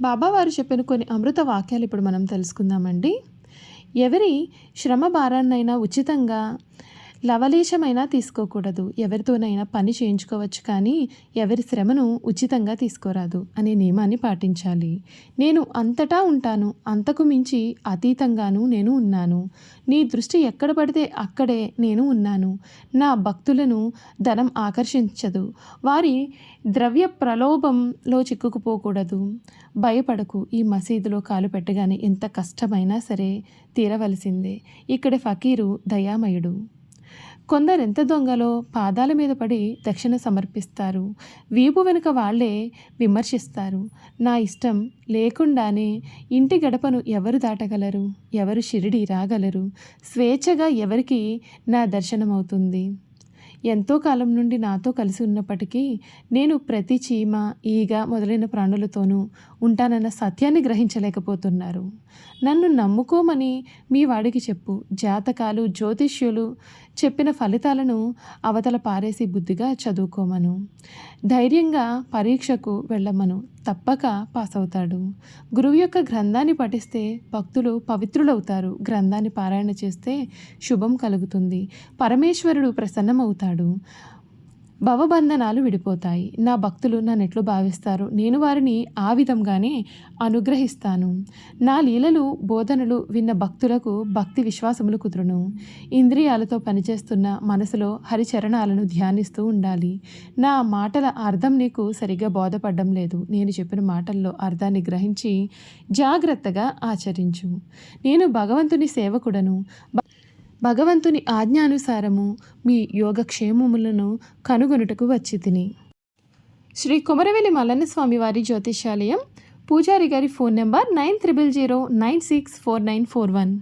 బాబావారు చెప్పిన కొన్ని అమృత వాక్యాలు ఇప్పుడు మనం తెలుసుకుందామండి. ఎవరి శ్రమ భారాన్నైనా ఉచితంగా లవలేశమైనా తీసుకోకూడదు. ఎవరితోనైనా పని చేయించుకోవచ్చు కానీ ఎవరి శ్రమను ఉచితంగా తీసుకోరాదు అనే నియమాన్ని పాటించాలి. నేను అంతటా ఉంటాను అంతకు మించి అతీతంగాను నేను ఉన్నాను. నీ దృష్టి ఎక్కడ పడితే అక్కడే నేను ఉన్నాను. నా భక్తులను ధనం ఆకర్షించదు. వారి ద్రవ్య ప్రలోభంలో చిక్కుకుపోకూడదు. భయపడకు. ఈ మసీదులో కాలు పెట్టగానే ఎంత కష్టమైనా సరే తీరవలసిందే. ఇక్కడ ఫకీరు దయామయుడు. కొందరెంత దొంగలో పాదాల మీద పడి దక్షిణ సమర్పిస్తారు. వీపు వెనుక వాళ్ళే విమర్శిస్తారు. నా ఇష్టం లేకుండానే ఇంటి గడపను ఎవరు దాటగలరు? ఎవరు షిరిడి రాగలరు? స్వేచ్ఛగా ఎవరికి నా దర్శనమవుతుంది? ఎంతో కాలం నుండి నాతో కలిసి ఉన్నప్పటికీ నేను ప్రతి చీమ ఈగ మొదలైన ప్రాణులతోనూ ఉంటానన్న సత్యాన్ని గ్రహించలేకపోతున్నారు. నన్ను నమ్ముకోమని మీ వాడికి చెప్పు. జాతకాలు జ్యోతిష్యులు చెప్పిన ఫలితాలను అవతల పారేసి బుద్ధిగా చదువుకోమను. ధైర్యంగా పరీక్షకు వెళ్ళమను. తప్పక పాస్ అవుతాడు గురువు యొక్క గ్రంథాన్ని పఠిస్తే భక్తులు పవిత్రులవుతారు. గ్రంథాన్ని పారాయణ చేస్తే శుభం కలుగుతుంది. పరమేశ్వరుడు ప్రసన్నమవుతాడు. భవబంధనాలు విడిపోతాయి. నా భక్తులు నన్నెట్లు భావిస్తారు. నేను వారిని ఆ విధంగానే అనుగ్రహిస్తాను. నా లీలలు బోధనలు విన్న భక్తులకు భక్తి విశ్వాసములు కుదురును. ఇంద్రియాలతో పనిచేస్తున్న మనసులో హరిచరణాలను ధ్యానిస్తూ ఉండాలి. నా మాటల అర్థం నీకు సరిగ్గా బోధపడడం లేదు. నేను చెప్పిన మాటల్లో అర్థాన్ని గ్రహించి జాగ్రత్తగా ఆచరించు. నేను భగవంతుని సేవకుడను. భగవంతుని ఆజ్ఞానుసారము మీ యోగక్షేమములను కనుగొనుటకు వచ్చి తిని శ్రీ కుమరవెల్లి మల్లన్న స్వామి వారి జ్యోతిషాలయం. పూజారి గారి phone number nine triple zero nine six four nine four one.